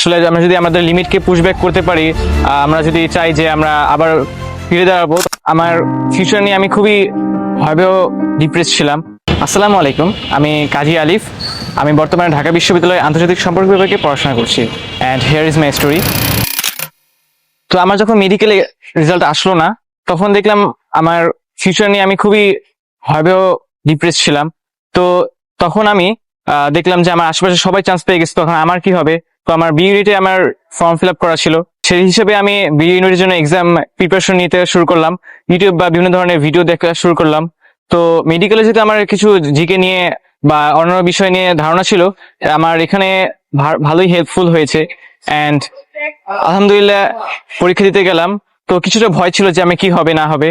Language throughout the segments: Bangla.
আসলে আমরা যদি আমাদের লিমিটকে পুশব্যাক করতে পারি আমরা যদি চাই যে আমরা আবার ফিরে দাঁড়াবো, আমার ফিউচার নিয়ে আমি খুবই ভয়াবহ ডিপ্রেস ছিলাম। আসসালামু আলাইকুম, আমি কাজী আলিফ। আমি বর্তমানে ঢাকা বিশ্ববিদ্যালয়ে আন্তর্জাতিক সম্পর্ক বিভাগে পড়াশোনা করছি। And here is my story তো আমার যখন মেডিকেলে রেজাল্ট আসলো না, তখন দেখলাম আমার ফিউচার নিয়ে আমি খুবই ভয়াবহ ডিপ্রেস ছিলাম। তো তখন আমি দেখলাম যে আমার আশেপাশে সবাই চান্স পেয়ে গেছে, তখন আমার কি হবে? তো আমার বি ইউনিটে আমার ফর্ম ফিল আপ করা ছিল। সেই হিসেবে আমি বি ইউনিটের জন্য এক্সাম প্রিপারেশন নিতে শুরু করলাম। ইউটিউব বা বিভিন্ন ধরনের ভিডিও দেখা শুরু করলাম। তো মেডিকেলে যেহেতু আমার কিছু জিকে নিয়ে বা অন্যান্য বিষয় নিয়ে ধারণা ছিল, আমার এখানে ভালোই হেল্পফুল হয়েছে। অ্যান্ড আলহামদুলিল্লাহ পরীক্ষা দিতে গেলাম। তো কিছুটা ভয় ছিল যে আমি কি হবে, না হবে।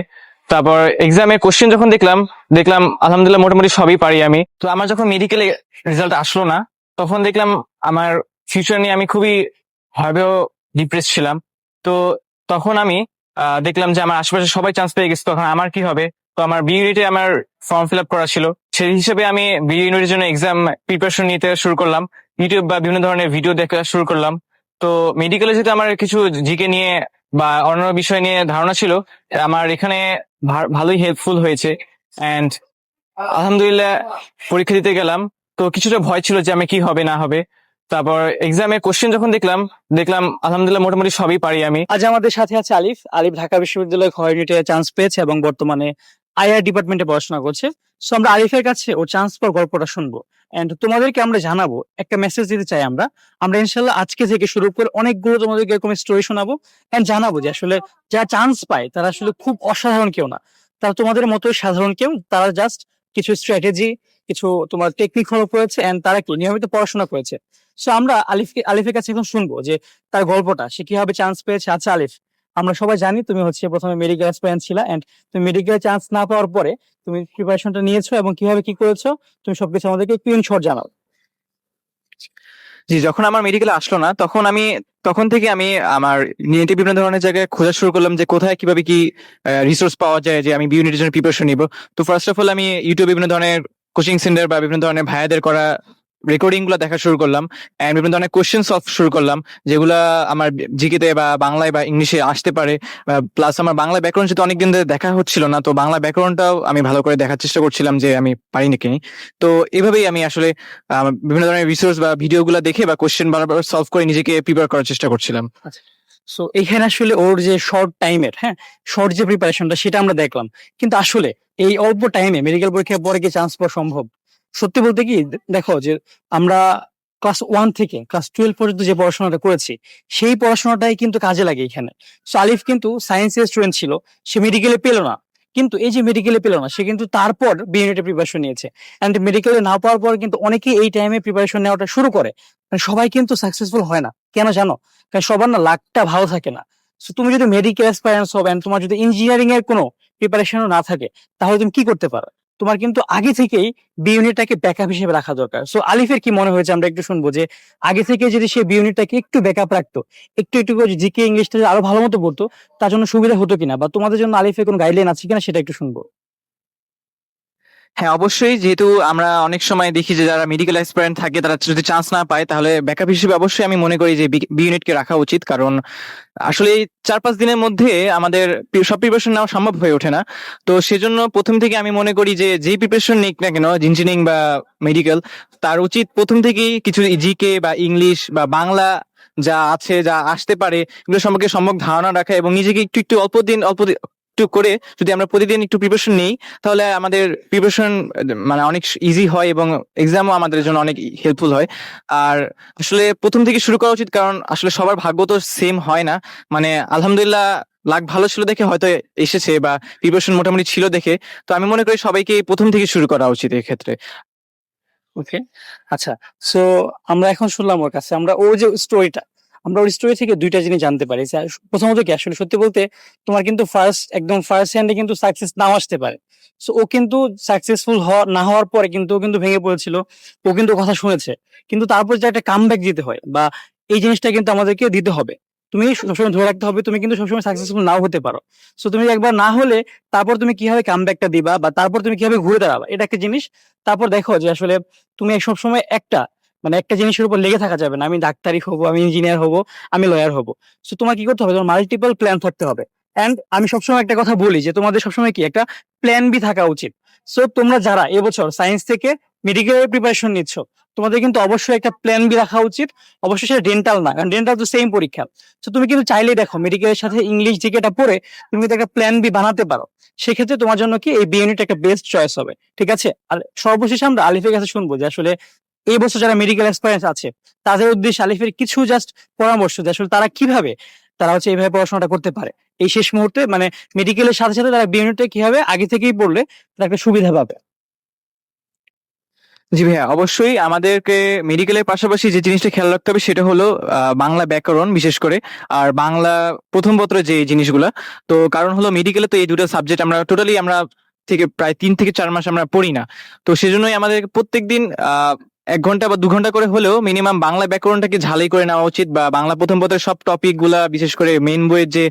তারপর এক্সামে কোশ্চেন যখন দেখলাম দেখলাম আলহামদুলিল্লাহ মোটামুটি সবই পারি আমি। তো আমার যখন মেডিকেলে রেজাল্ট আসলো না, তখন দেখলাম আমার ফিউচার নিয়ে আমি খুবই ভয়াবহ ডিপ্রেস ছিলাম। তো তখন আমি দেখলাম যে আমার আশেপাশে সবাই চান্স পেয়ে গেছে। তখন আমার কি হবে? তো আমার বি ইউনিটে আমার ফর্ম ফিল আপ করা ছিল। সেই হিসেবে আমি বি জন্য এক্সাম প্রিপারেশন নিতে শুরু করলাম। ইউটিউব বা বিভিন্ন ধরনের ভিডিও দেখা শুরু করলাম। তো মেডিকেলে যেহেতু আমার কিছু জিকে নিয়ে বা অন্যান্য বিষয় নিয়ে ধারণা ছিল, আমার এখানে ভালোই হেল্পফুল হয়েছে। অ্যান্ড আলহামদুলিল্লাহ পরীক্ষা দিতে গেলাম। তো কিছুটা ভয় ছিল যে আমি কি হবে, না হবে। তারপর এক্সামে কোশ্চেন যখন দেখলাম দেখলাম আলহামদুলিল্লাহ মোটামুটি সবই পারি আমি। আজ আমাদের সাথে আছে আলিফ। আলিফ ঢাকা বিশ্ববিদ্যালয় খয়নিটে চান্স পেয়েছে এবং বর্তমানে আইআর ডিপার্টমেন্টে পড়াশোনা করছে। সো আমরা আলিফের কাছে ও চান্স পাওয়ার গল্পটা শুনব। এন্ড তোমাদেরকে আমরা জানাব, একটা মেসেজ দিতে চাই আমরা। আমরা ইনশাল্লাহ আজকে থেকে শুরু করে অনেকগুলো তোমাদেরকে এরকম স্টোরি শোনাবো এন্ড জানাব যে আসলে যারা চান্স পায়, তারা আসলে খুব অসাধারণ কেউ না। তারা তোমাদের মতোই সাধারণ কেউ, তারা জাস্ট কিছু স্ট্র্যাটেজি কিছু তোমার টেকনিক ফলো করেছে এন্ড তারা কি নিয়মিত পড়াশোনা করেছে। সো আমরা আলিফকে, আলিফের কাছে এখন শুনব যে তার গল্পটা, সে কীভাবে চান্স পেয়েছে। আচ্ছা আলিফ, আমরা সবাই জানি তুমি হচ্ছে প্রথমে মেডিকেল অ্যাসপারেন্ট ছিলা এন্ড তুমি মেডিকেল চান্স না পাওয়ার পরে তুমি প্রিপারেশনটা নিয়েছো এবং কীভাবে কি করেছ, তুমি সবকিছু আমাদেরকে ক্লিন জানাও। জি, যখন আমার মেডিকেল আসলো না, তখন আমি, তখন থেকে আমি আমার নেটে বিভিন্ন ধরনের জায়গায় খোঁজা শুরু করলাম যে কোথায় কীভাবে কি রিসোর্স পাওয়া যায়, যে আমি বি ইউনিটের জন্য প্রিপারেশন নিব। তো ফার্স্ট অফ অল আমি ইউটিউবে বিভিন্ন ধরনের কোচিং সেন্টার বা বিভিন্ন ধরনের ভাইয়াদের করা রেকর্ডিংগুলো দেখা শুরু করলাম বিভিন্ন ধরনের কোশ্চেন সলভ শুরু করলাম, যেগুলা আমার জিকেতে বা বাংলায় বা ইংলিশে আসতে পারে প্লাস আমার বাংলা ব্যাকরণ যেহেতু অনেকদিন ধরে দেখা হচ্ছিল না, তো বাংলা ব্যাকরণটাও আমি ভালো করে দেখার চেষ্টা করছিলাম যে আমি পারি নাকি তো এভাবেই আমি আসলে বিভিন্ন ধরনের রিসোর্স বা ভিডিও ভিডিওগুলো দেখে বা কোয়েশ্চেন বারবার সলভ করে নিজেকে প্রিপেয়ার করার চেষ্টা করছিলাম। সো এখানে আসলে ওর যে শর্ট টাইমের হ্যাঁ শর্ট যে প্রিপারেশনটা সেটা আমরা দেখলাম, কিন্তু আসলে এই অল্প টাইমে মেডিকেল পরীক্ষার পরে কি চান্স পাওয়া সম্ভব? সত্যি বলতে কি দেখো যে আমরা ক্লাস ওয়ান থেকে ক্লাস টুয়েলভ পর্যন্ত যে পড়াশোনাটা করেছি, সেই পড়াশোনাটাই কিন্তু কাজে লাগে এখানে। সো আলিফ কিন্তু সায়েন্সের স্টুডেন্ট ছিল, সে মেডিকেলে পেল না। কিন্তু এই যে মেডিকেলে পেল না, সে কিন্তু তারপর বিএনএটে প্রিপারেশন নিয়েছে। অ্যান্ড মেডিকেলে না পাওয়ার পর কিন্তু অনেকেই এই টাইমে প্রিপারেশন নেওয়াটা শুরু করে। মানে সবাই কিন্তু সাকসেসফুল হয় না। কেন জানো? কারণ সবার না লাকটা ভালো থাকে না। সো তুমি যদি মেডিকেল এক্সপায়ারেন্স হবে তোমার যদি ইঞ্জিনিয়ারিং এর কোনো প্রিপারেশনও না থাকে, তাহলে তুমি কি করতে পারো? তোমার কিন্তু আগে থেকেই বি ইউনিটটাকে ব্যাকআপ হিসেবে রাখা দরকার। সো আলিফের কি মনে হয়েছে আমরা একটু শুনব যে, আগে থেকে যদি সে বি ইউনিটটাকে একটু ব্যাকআপ রাখতো, একটু একটু করে জিকে ইংলিশটা আরও ভালো মতো পড়তো, তার জন্য সুবিধা হতো কিনা? বা তোমাদের জন্য আলিফের কোনো গাইডলাইন আছে কিনা সেটা একটু শুনব। হ্যাঁ অবশ্যই যেহেতু আমরা অনেক সময় দেখি যে যারা মেডিকেল এক্সপারেন্ট থাকে, তারা যদি চান্স না পায়, তাহলে ব্যাকআপ হিসেবে অবশ্যই আমি মনে করি যে বি ইউনিটকে রাখা উচিত। কারণ আসলে চার পাঁচ দিনের মধ্যে আমাদের সব প্রিপারেশন নেওয়া সম্ভব হয়ে ওঠে না। তো সেজন্য প্রথম থেকে আমি মনে করি যে যেই প্রিপারেশন নিক না কেন ইঞ্জিনিয়ারিং বা মেডিকেল তার উচিত প্রথম থেকেই কিছু জিকে বা ইংলিশ বা বাংলা যা আছে, যা আসতে পারে, এগুলো সম্পর্কে সম্যক ধারণা রাখা এবং নিজেকে একটু একটু অল্প দিন, অল্প একটু করে যদি আমরা প্রতিদিন একটু প্রিপারেশন নিই, তাহলে আমাদের প্রিপারেশন মানে অনেক ইজি হয় এবং এক্সামও আমাদের জন্য অনেক হেল্পফুল হয়। আর আসলে প্রথম থেকে শুরু করা উচিত কারণ আসলে সবার ভাগ্য তো সেম হয় না। মানে আলহামদুলিল্লাহ লাক ভালো ছিল দেখে হয়তো এসেছে বা প্রিপারেশন মোটামুটি ছিল দেখে। তো আমি মনে করি সবাইকে প্রথম থেকে শুরু করা উচিত এক্ষেত্রে। ওকে আচ্ছা সো আমরা এখন শুনলাম ওর কাছে, আমরা ওর যে স্টোরিটা আমরা ওর স্টোরি থেকে দুইটা জিনিস জানতে পারি। প্রথমত কি, আসলে সত্যি বলতে তোমার কিন্তু ফার্স্ট একদম ফার্স্ট হ্যান্ডে কিন্তু সাকসেস নাও আসতে পারে। সো ও কিন্তু সাকসেসফুল না হওয়ার পরে কিন্তু ও কিন্তু ভেঙে পড়েছিল। ও কিন্তু কথা শুনেছে। কিন্তু তারপর যে একটা কামব্যাক দিতে হয় বা এই জিনিসটা কিন্তু আমাদেরকে দিতে হবে। তুমি সবসময় ধরে রাখতে হবে, তুমি কিন্তু সবসময় সাকসেসফুল নাও হতে পারো। সো তুমি একবার না হলে তারপর তুমি কীভাবে কামব্যাকটা দিবা বা তারপর তুমি কীভাবে ঘুরে দাঁড়াবা, এটা একটা জিনিস। তারপর দেখো যে আসলে তুমি সবসময় একটা মানে একটা জিনিসের উপর লেগে থাকা যাবে না। আমি ডাক্তারি হব, আমি ইঞ্জিনিয়ার হব, আমি লয়ার হব। সো তোমার কি করতে হবে? তোমার মাল্টিপল প্ল্যান থাকতে হবে। অ্যান্ড আমি সবসময় একটা কথা বলি যে, তোমাদের সবসময় কি? একটা প্ল্যান বি থাকা উচিত। সো তোমরা যারা এবছর সায়েন্স থেকে মেডিকেলের প্রিপারেশন নিচ্ছ, তোমাদের কিন্তু অবশ্যই একটা প্ল্যান বি রাখা উচিত। অবশ্যই সেটা ডেন্টাল না, কারণ ডেন্টাল তো সেম পরীক্ষা। তো তুমি কিন্তু চাইলেই দেখো মেডিকেলের সাথে ইংলিশ জিকেটা পড়ে, তুমি কিন্তু একটা প্ল্যান বি বানাতে পারো। সেক্ষেত্রে তোমার জন্য কি? এই বি একটা বেস্ট চয়েস হবে। ঠিক আছে? আর সর্বশেষে আমরা আলিফের কাছে শুনব যে, আসলে এই বছর যারা মেডিকেল এক্সপিরিয়েন্স আছে, তাদের উদ্দেশ্যে আলিফের কিছু জাস্ট পরামর্শ যে আসলে তারা কীভাবে? তারা হচ্ছে এইভাবে পড়াশোনাটা করতে পারে। এই শেষ মুহূর্তে মানে মেডিকেলের সাথে সাথে তারা বি ইউনিটে কীভাবে আগে থেকেই পড়লে তারা একটা সুবিধা পাবে। জি ভাইয়া, অবশ্যই আমাদেরকে মেডিকেলের পাশাপাশি যে জিনিসটা খেয়াল রাখতে হবে সেটা হলো বাংলা ব্যাকরণ বিশেষ করে। আর বাংলা প্রথম পত্র যে জিনিসগুলা, তো কারণ হলো মেডিকেলে তো এই দুটো সাবজেক্ট আমরা টোটালি আমরা থেকে প্রায় তিন থেকে চার মাস আমরা পড়ি না। তো সেজন্যই আমাদের প্রত্যেকদিন এক ঘণ্টা বা দু ঘণ্টা করে হলেও মিনিমাম বাংলা ব্যাকরণটাকে ঝালাই করে নেওয়া উচিত বা বাংলা প্রথম পত্রের সব টপিকগুলা, বিশেষ করে মেন বইয়ের যে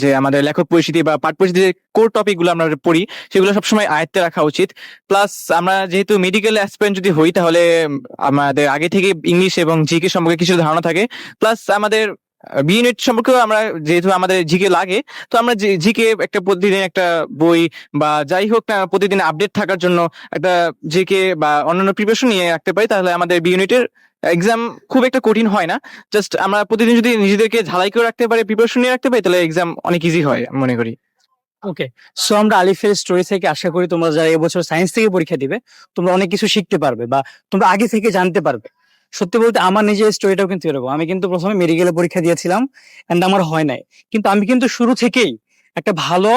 যে আমাদের লেখক পরিস্থিতি বা পাঠ পরিস্থিতি যে কোর টপিকগুলো আমরা পড়ি, সেগুলো সবসময় আয়ত্তে রাখা উচিত। প্লাস আমরা যেহেতু মেডিকেল অ্যাসপিরেন্ট যদি হই, তাহলে আমাদের আগে থেকে ইংলিশ এবং জিকে সম্পর্কে কিছু ধারণা থাকে। প্লাস আমাদের বি ইউনিট আমরা যেহেতু আমাদের জিকে লাগে, তো আমরা জিকে একটা প্রতিদিন একটা বই বা যাই হোক না, প্রতিদিন আপডেট থাকার জন্য একটা জিকে বা অন্যান্য প্রিপারেশন নিয়ে রাখতে পারি, তাহলে আমাদের বি ইউনিটের এক্সাম খুব একটা কঠিন হয় না। জাস্ট আমরা প্রতিদিন যদি নিজেদেরকে ঝালাই করে রাখতে পারি প্রিপারেশন নিয়ে রাখতে পারি, তাহলে এক্সাম অনেক ইজি হয় মনে করি। ওকে সো আমরা আলিফের স্টোরি থেকে আশা করি তোমরা যারা এবছর সায়েন্স থেকে পরীক্ষা দিবে, তোমরা অনেক কিছু শিখতে পারবে বা তোমরা আগে থেকে জানতে পারবে। সত্যি বলতে আমার নিজের স্টোরিটাও কিন্তু এরকম। আমি কিন্তু প্রথমে মেডিকেলে পরীক্ষা দিয়েছিলাম এন্ড আমার হয় নাই। কিন্তু আমি কিন্তু শুরু থেকেই একটা ভালো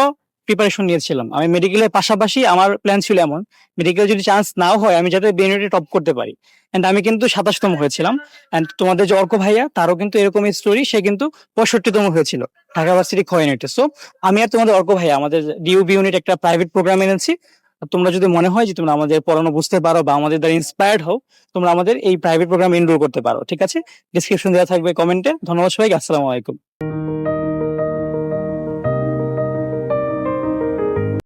প্রিপারেশন নিয়েছিলাম। আমি মেডিকেলের পাশাপাশি আমার প্ল্যান ছিল এমন মেডিকেল যদি চান্স নাও হয়, আমি যাতে বেনিটে টপ করতে পারি। এন্ড আমি কিন্তু সাতাশতম হয়েছিলাম। এন্ড তোমাদের যে অর্ক ভাইয়া, তারও কিন্তু এরকম স্টোরি সে কিন্তু পঁয়ষট্টিতম হয়েছিল, ঢাকা ভার্সিটি ইউনিটে সো আমি আর তোমাদের অর্ক ভাইয়া, আমাদের ডিউবি ইউনিট একটা প্রাইভেট প্রোগ্রাম এনেছি। তোমরা যদি মনে হয় যে তোমরা আমাদের পড়ানো বুঝতে পারো বা আমাদের দ্বারা ইন্সপায়ার্ড হও, তোমরা আমাদের এই প্রাইভেট প্রোগ্রাম এনরোল করতে পারো, ঠিক আছে? ডিসক্রিপশন দেওয়া থাকবে কমেন্টে ধন্যবাদ সবাইকে, আসসালামু আলাইকুম।